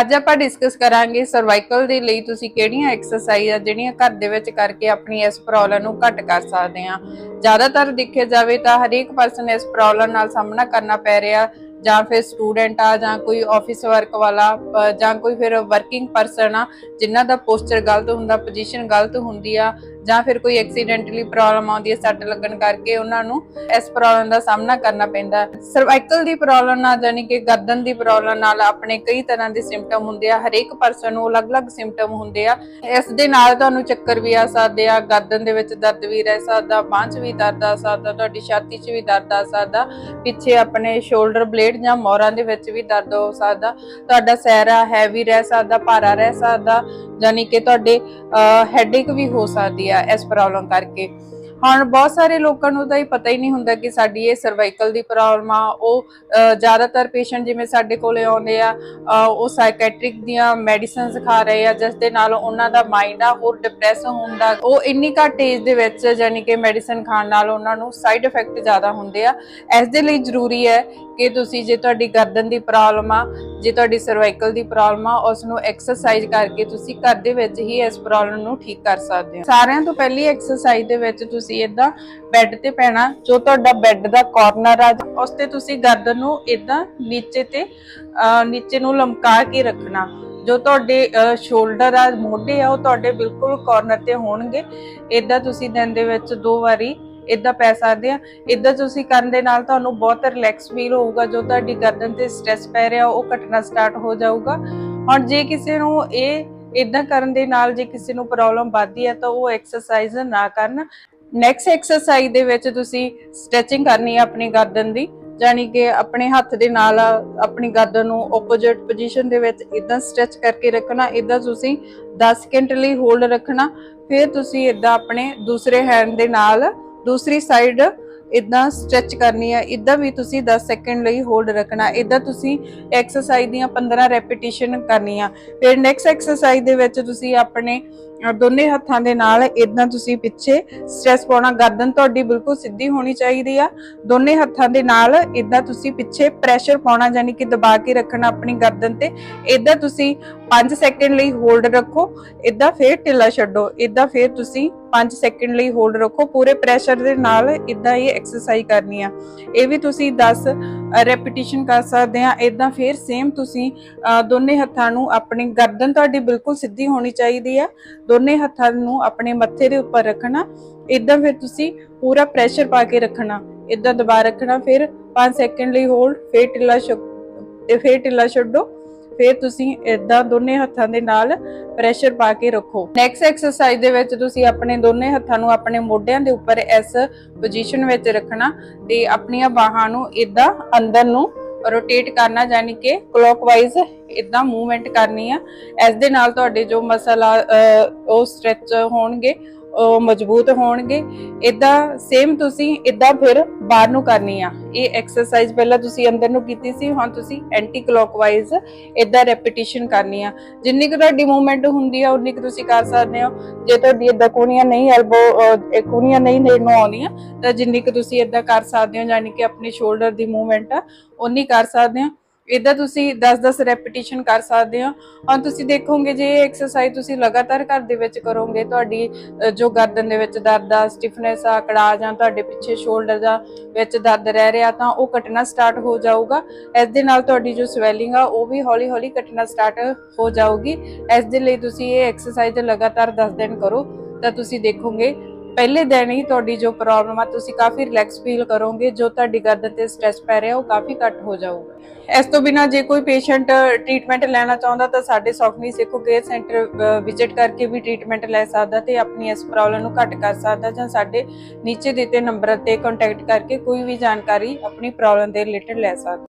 ਅੱਜ ਆਪਾਂ ਡਿਸਕਸ ਕਰਾਂਗੇ ਸਰਵਾਈਕਲ ਦੇ ਲਈ ਤੁਸੀਂ ਕਿਹੜੀਆਂ ਐਕਸਰਸਾਈਜ਼ ਆ, ਜਿਹੜੀਆਂ ਘਰ ਦੇ ਵਿੱਚ ਕਰਕੇ ਆਪਣੀ ਇਸ ਪ੍ਰੋਬਲਮ ਨੂੰ ਘੱਟ ਕਰ ਸਕਦੇ ਆ। ਜ਼ਿਆਦਾਤਰ ਦੇਖਿਆ ਜਾਵੇ ਤਾਂ ਹਰੇਕ ਪਰਸਨ ਇਸ ਪ੍ਰੋਬਲਮ ਨਾਲ ਸਾਹਮਣਾ ਕਰਨਾ ਪੈ ਰਿਹਾ, ਜਾਂ ਫਿਰ ਸਟੂਡੈਂਟ ਆ, ਜਾਂ ਕੋਈ ਆਫਿਸ ਵਰਕ ਵਾਲਾ ਜਾਂ ਕੋਈ ਫਿਰ ਵਰਕਿੰਗ ਪਰਸਨ ਆ, ਜਿਨ੍ਹਾਂ ਦਾ ਪੋਸਚਰ ਗਲਤ ਹੁੰਦਾ ਪੋਜੀਸ਼ਨ ਗਲਤ ਹੁੰਦੀ ਆ ਜਾਂ ਫਿਰ ਕੋਈ ਐਕਸੀਡੈਂਟਲੀ ਪ੍ਰੋਬਲਮ ਆਉਂਦੀ ਹੈ, ਸੱਟ ਲੱਗਣ ਕਰਕੇ ਉਹਨਾਂ ਨੂੰ ਇਸ ਪ੍ਰੋਬਲਮ ਦਾ ਸਾਹਮਣਾ ਕਰਨਾ ਪੈਂਦਾ ਸਰਵਾਈਕਲ ਦੀ ਪ੍ਰੋਬਲਮ ਨਾਲ ਜਾਨੀ ਕਿ ਗਰਦਨ ਦੀ ਪ੍ਰੋਬਲਮ ਨਾਲ ਆਪਣੇ ਕਈ ਤਰ੍ਹਾਂ ਦੇ ਸਿੰਪਟਮ ਹੁੰਦੇ ਆ। ਹਰੇਕ ਪਰਸਨ ਨੂੰ ਅਲੱਗ-ਅਲੱਗ ਸਿੰਪਟਮ ਹੁੰਦੇ ਆ। ਇਸ ਦੇ ਨਾਲ ਤੁਹਾਨੂੰ ਚੱਕਰ ਵੀ ਆ ਸਕਦੇ ਆ, ਗਰਦਨ ਦੇ ਵਿੱਚ ਦਰਦ ਵੀ ਰਹਿ ਸਕਦਾ, ਬਾਂਹ 'ਚ ਵੀ ਦਰਦ ਆ ਸਕਦਾ, ਤੁਹਾਡੀ ਛਾਤੀ 'ਚ ਵੀ ਦਰਦ ਆ ਸਕਦਾ, ਪਿੱਛੇ ਆਪਣੇ ਸ਼ੋਲਡਰ ਬਲੇਡ ਜਾਂ ਮੋਰਾਂ ਦੇ ਵਿੱਚ ਵੀ ਦਰਦ ਹੋ ਸਕਦਾ, ਤੁਹਾਡਾ ਸਹਿਰਾ ਹੈਵੀ ਰਹਿ ਸਕਦਾ, ਭਾਰਾ ਰਹਿ ਸਕਦਾ ਯਾਨੀ ਕਿ ਤੁਹਾਡੇ ਹੈਡੇਕ ਵੀ ਹੋ ਸਕਦੀ ਆ। ਇਸ ਪ੍ਰੋਬਲਮ ਕਰਕੇ ਹੁਣ ਬਹੁਤ ਸਾਰੇ ਲੋਕਾਂ ਨੂੰ ਤਾਂ ਇਹ ਪਤਾ ਹੀ ਨਹੀਂ ਹੁੰਦਾ ਕਿ ਸਾਡੀ ਇਹ ਸਰਵਾਈਕਲ ਦੀ ਪ੍ਰੋਬਲਮ ਆ, ਉਹ ਜ਼ਿਆਦਾਤਰ ਪੇਸ਼ੈਂਟ ਜਿਵੇਂ ਸਾਡੇ ਕੋਲੇ ਆਉਂਦੇ ਆ ਉਹ ਸਾਈਕੈਟ੍ਰਿਕ ਦੀਆਂ ਮੈਡੀਸਿਨਸ ਖਾ ਰਹੇ ਆ, ਜਿਸ ਦੇ ਨਾਲ ਉਹਨਾਂ ਦਾ ਮਾਈਂਡ ਆ ਹੋਰ ਡਿਪਰੈਸ ਹੁੰਦਾ ਉਹ ਇੰਨੀ ਘੱਟ ਏਜ ਦੇ ਵਿੱਚ ਯਾਨੀ ਕਿ ਮੈਡੀਸਿਨ ਖਾਣ ਨਾਲ ਉਹਨਾਂ ਨੂੰ ਸਾਈਡ ਇਫੈਕਟ ਜ਼ਿਆਦਾ ਹੁੰਦੇ ਆ। ਇਸ ਦੇ ਲਈ ਜ਼ਰੂਰੀ ਹੈ ਕਿ ਤੁਸੀਂ ਜੇ ਤੁਹਾਡੀ ਗਰਦਨ ਦੀ ਪ੍ਰੋਬਲਮ ਆ, ਜੇ ਤੁਹਾਡੀ ਸਰਵਾਈਕਲ ਦੀ ਪ੍ਰੋਬਲਮ ਆ, ਉਸ ਨੂੰ ਐਕਸਰਸਾਈਜ਼ ਕਰਕੇ ਤੁਸੀਂ ਘਰ ਦੇ ਵਿੱਚ ਹੀ ਇਸ ਪ੍ਰੋਬਲਮ ਨੂੰ ਠੀਕ ਕਰ ਸਕਦੇ ਹੋ। ਸਾਰਿਆਂ ਤੋਂ ਪਹਿਲੀ ਐਕਸਰਸਾਈਜ਼ ਦੇ ਵਿੱਚ ਤੁਸੀਂ ਇਦਾਂ ਬੈੱਡ ਤੇ ਪੈਣਾ, ਜੋ ਤੁਹਾਡਾ ਬੈੱਡ ਦਾ ਕਾਰਨਰ ਆ, ਉਸ ਤੇ ਤੁਸੀਂ ਗਰਦਨ ਨੂੰ ਇਦਾਂ ਨੀਚੇ ਤੇ ਨੀਚੇ ਨੂੰ ਲਮਕਾ ਕੇ ਰੱਖਣਾ। ਜੋ ਤੁਹਾਡੇ ਸ਼ੋਲਡਰ ਆ, ਮੋਢੇ ਆ, ਉਹ ਤੁਹਾਡੇ ਬਿਲਕੁਲ ਕਾਰਨਰ ਤੇ ਹੋਣਗੇ। ਇਦਾਂ ਤੁਸੀਂ ਦਿਨ ਦੇ ਵਿੱਚ ਦੋ ਵਾਰੀ ਇਦਾਂ ਪੈ ਸਕਦੇ ਆ। ਇਦਾਂ ਤੁਸੀਂ ਕਰਨ ਦੇ ਨਾਲ ਤੁਹਾਨੂੰ ਬਹੁਤ ਰਿਲੈਕਸ ਫੀਲ ਹੋਊਗਾ, ਜੋ ਤੁਹਾਡੀ ਗਰਦਨ ਤੇ ਸਟ੍ਰੈਸ ਪੈ ਰਿਹਾ, ਉਹ ਘਟਣਾ ਸਟਾਰਟ ਹੋ ਜਾਊਗਾ। ਹੁਣ ਜੇ ਕਿਸੇ ਨੂੰ ਇਹ ਇਦਾਂ ਕਰਨ ਦੇ ਨਾਲ ਜੇ ਕਿਸੇ ਨੂੰ ਪ੍ਰੋਬਲਮ ਵੱਧਦੀ ਹੈ ਤਾਂ ਉਹ ਐਕਸਰਸਾਈਜ਼ ਨਾ ਕਰਨ। ਨੈਕਸਟ ਐਕਸਰਸਾਈਜ਼ ਦੇ ਵਿੱਚ ਤੁਸੀਂ ਸਟ੍ਰੈਚਿੰਗ ਕਰਨੀ ਹੈ ਆਪਣੀ ਗਰਦਨ ਦੀ ਯਾਨੀ ਕਿ ਆਪਣੇ ਹੱਥ ਦੇ ਨਾਲ ਆਪਣੀ ਗਰਦਨ ਨੂੰ ਆਪੋਜ਼ਿਟ ਪੋਜੀਸ਼ਨ ਦੇ ਵਿੱਚ ਇਦਾਂ ਸਟ੍ਰੈਚ ਕਰਕੇ ਰੱਖਣਾ ਇਦਾਂ ਤੁਸੀਂ 10 ਸਕਿੰਟ ਲਈ ਹੋਲਡ ਰੱਖਣਾ, ਫਿਰ ਤੁਸੀਂ ਇਦਾਂ ਆਪਣੇ ਦੂਸਰੇ ਹੈਂਡ ਦੇ ਨਾਲ ਦੂਸਰੀ ਸਾਈਡ ਇਦਾਂ ਸਟ੍ਰੈਚ ਕਰਨੀ ਹੈ ਇਦਾਂ ਵੀ ਤੁਸੀਂ 10 ਸੈਕਿੰਡ ਲਈ ਹੋਲਡ ਰੱਖਣਾ ਇਦਾਂ ਤੁਸੀਂ ਐਕਸਰਸਾਈਜ਼ ਦੀਆਂ 15 ਰੈਪੀਟੀਸ਼ਨ ਕਰਨੀਆਂ। ਫਿਰ ਨੈਕਸਟ ਐਕਸਰਸਾਈਜ਼ ਦੇ ਵਿੱਚ ਤੁਸੀਂ ਆਪਣੇ ਅਹ, ਦੋਨੇ ਹੱਥਾਂ ਦੇ ਨਾਲ ਇਦਾਂ ਤੁਸੀਂ ਪਿੱਛੇ ਸਟ੍ਰੈਸ ਪਾਉਣਾ ਗਰਦਨ ਤੁਹਾਡੀ ਬਿਲਕੁਲ ਸਿੱਧੀ ਹੋਣੀ ਚਾਹੀਦੀ ਆ। ਦੋਨੇ ਹੱਥਾਂ ਦੇ ਨਾਲ ਇਦਾਂ ਤੁਸੀਂ ਪਿੱਛੇ ਪ੍ਰੈਸ਼ਰ ਪਾਉਣਾ ਯਾਨੀ ਕਿ ਦਬਾ ਕੇ ਰੱਖਣਾ ਆਪਣੀ ਗਰਦਨ ਤੇ। ਇਦਾਂ ਤੁਸੀਂ 5 ਸੈਕਿੰਡ ਲਈ ਹੋਲਡ ਰੱਖੋ ਇਦਾਂ ਫੇਰ ਢਿੱਲਾ ਛੱਡੋ। ਇਦਾਂ ਫੇਰ ਤੁਸੀਂ 5 ਸੈਕਿੰਡ ਲਈ ਹੋਲਡ ਰੱਖੋ। ਪੂਰੇ ਪ੍ਰੈਸ਼ਰ ਦੇ ਨਾਲ ਇਦਾਂ ਇਹ ਐਕਸਰਸਾਈਜ਼ ਕਰਨੀ ਆ। ਇਹ ਵੀ ਤੁਸੀਂ 10 ਰੈਪੀਟੀਸ਼ਨ ਕਰ ਸਕਦੇ ਆ। ਇਦਾਂ ਫੇਰ ਸੇਮ ਤੁਸੀਂ ਦੋਨੇ ਹੱਥਾਂ ਨੂੰ ਆਪਣੀ ਗਰਦਨ ਤੁਹਾਡੀ ਬਿਲਕੁਲ ਸਿੱਧੀ ਹੋਣੀ ਚਾਹੀਦੀ ਆ। ਦੋਨੇ ਹੱਥਾਂ ਨੂੰ ਆਪਣੇ ਮੱਥੇ ਦੇ ਉੱਪਰ ਰੱਖਣਾ ਇਦਾਂ ਫਿਰ ਤੁਸੀਂ ਪੂਰਾ ਪ੍ਰੈਸ਼ਰ ਪਾ ਕੇ ਰੱਖਣਾ ਇਦਾਂ ਦਬਾ ਰੱਖਣਾ, ਫਿਰ 5 ਸੈਕਿੰਡ ਲਈ ਹੋਲਡ ਫੇਰ ਢਿੱਲਾ ਛੱਡ ਫੇਰ ਢਿੱਲਾ ਛੱਡੋ, ਫਿਰ ਤੁਸੀਂ ਇਦਾਂ ਦੋਨੇ ਹੱਥਾਂ ਦੇ ਨਾਲ ਪ੍ਰੈਸ਼ਰ ਪਾ ਕੇ ਰੱਖੋ। ਨੈਕਸਟ ਐਕਸਰਸਾਈਜ਼ ਦੇ ਵਿੱਚ ਤੁਸੀਂ ਆਪਣੇ ਦੋਨੇ ਹੱਥਾਂ ਨੂੰ ਆਪਣੇ ਮੋਢਿਆਂ ਦੇ ਉੱਪਰ ਇਸ ਪੋਜੀਸ਼ਨ ਵਿੱਚ ਰੱਖਣਾ ਤੇ ਆਪਣੀਆਂ ਬਾਹਾਂ ਨੂੰ ਇਦਾਂ ਅੰਦਰ ਨੂੰ ਰੋਟੇਟ ਕਰਨਾ ਯਾਨੀ ਕਿ ਕਲੋਕਵਾਈਜ਼ ਇਦਾਂ ਮੂਵਮੈਂਟ ਕਰਨੀ ਆ। ਇਸ ਦੇ ਨਾਲ ਤੁਹਾਡੇ ਜੋ ਮਸਲ ਆ ਉਹ ਸਟ੍ਰੈਚ ਹੋਣਗੇ ਉਹ ਮਜ਼ਬੂਤ ਹੋਣਗੇ। ਇਦਾਂ ਸੇਮ ਤੁਸੀਂ ਇਦਾਂ ਫਿਰ ਬਾਹਰ ਨੂੰ ਕਰਨੀ ਆ। ਇਹ ਐਕਸਰਸਾਈਜ਼ ਪਹਿਲਾਂ ਤੁਸੀਂ ਅੰਦਰ ਨੂੰ ਕੀਤੀ ਸੀ, ਹੁਣ ਤੁਸੀਂ ਐਂਟੀ ਕਲੋਕਵਾਈਜ਼ ਇਦਾਂ ਰੈਪੀਟੀਸ਼ਨ ਕਰਨੀ ਆ। ਜਿੰਨੀ ਕੁ ਤੁਹਾਡੀ ਮੂਵਮੈਂਟ ਹੁੰਦੀ ਆ, ਉਨੀ ਕੁ ਤੁਸੀਂ ਕਰ ਸਕਦੇ ਹੋ। ਜੇ ਤੁਹਾਡੀ ਇਦਾਂ ਕੋਣੀਆਂ ਨਹੀਂ ਐਲਬੋ ਕੋਣੀਆਂ ਨਹੀਂ ਨੇੜ ਨੂੰ ਆਉਂਦੀਆਂ, ਤਾਂ ਜਿੰਨੀ ਕੁ ਤੁਸੀਂ ਇਦਾਂ ਕਰ ਸਕਦੇ ਹੋ, ਯਾਨੀ ਕਿ ਆਪਣੇ ਸ਼ੋਲਡਰ ਦੀ ਮੂਵਮੈਂਟ ਆ, ਉਨੀ ਕਰ ਸਕਦੇ ਹੋ। ਇਦਾਂ ਤੁਸੀਂ 10-10 ਰੈਪੀਟੀਸ਼ਨ ਕਰ ਸਕਦੇ ਹੋ। ਔਰ ਤੁਸੀਂ ਦੇਖੋਗੇ ਜੇ ਇਹ ਐਕਸਰਸਾਈਜ਼ ਤੁਸੀਂ ਲਗਾਤਾਰ ਘਰ ਦੇ ਵਿੱਚ ਕਰੋਗੇ, ਤੁਹਾਡੀ ਜੋ ਗਰਦਨ ਦੇ ਵਿੱਚ ਦਰਦ ਆ ਸਟਿਫਨੈਸ ਆ ਕੜਾ ਜਾਂ ਤੁਹਾਡੇ ਪਿੱਛੇ ਸ਼ੋਲਡਰ ਦਾ ਵਿੱਚ ਦਰਦ ਰਹਿ ਰਿਹਾ ਤਾਂ ਉਹ ਘਟਣਾ ਸਟਾਰਟ ਹੋ ਜਾਊਗਾ। ਇਸ ਦੇ ਨਾਲ ਤੁਹਾਡੀ ਜੋ ਸਵੈਲਿੰਗ ਆ, ਉਹ ਵੀ ਹੌਲੀ-ਹੌਲੀ ਘਟਣਾ ਸਟਾਰਟ ਹੋ ਜਾਊਗੀ। ਇਸ ਦੇ ਲਈ ਤੁਸੀਂ ਇਹ ਐਕਸਰਸਾਈਜ਼ ਲਗਾਤਾਰ 10 ਦਿਨ ਕਰੋ ਤਾਂ ਤੁਸੀਂ ਦੇਖੋਗੇ ਪਹਿਲੇ ਦਿਨ ਹੀ ਤੁਹਾਡੀ ਜੋ ਪ੍ਰੋਬਲਮ ਆ, ਤੁਸੀਂ ਕਾਫੀ ਰਿਲੈਕਸ ਫੀਲ ਕਰੋਗੇ, ਜੋ ਤੁਹਾਡੀ ਗਰਦਨ ਤੇ ਸਟ੍ਰੈਸ ਪੈ ਰਿਹਾ, ਉਹ ਕਾਫੀ ਘੱਟ ਹੋ ਜਾਊਗਾ। ਇਸ ਤੋਂ ਬਿਨਾ ਜੇ ਕੋਈ ਪੇਸ਼ੈਂਟ ਟ੍ਰੀਟਮੈਂਟ ਲੈਣਾ ਚਾਹੁੰਦਾ ਤਾਂ ਸਾਡੇ ਸੌਖਨੀ ਸਿੱਖੋ ਕੇਅਰ ਸੈਂਟਰ ਵਿਜ਼ਿਟ ਕਰਕੇ ਵੀ ਟ੍ਰੀਟਮੈਂਟ ਲੈ ਸਕਦਾ ਤੇ ਆਪਣੀ ਇਸ ਪ੍ਰੋਬਲਮ ਨੂੰ ਘੱਟ ਕਰ ਸਕਦਾ ਜਾਂ ਸਾਡੇ ਨੀਚੇ ਦਿੱਤੇ ਨੰਬਰ ਤੇ ਕੰਟੈਕਟ ਕਰਕੇ ਕੋਈ ਵੀ ਜਾਣਕਾਰੀ ਆਪਣੀ ਪ੍ਰੋਬਲਮ ਦੇ ਰਿਲੇਟਡ ਲੈ ਸਕਦਾ।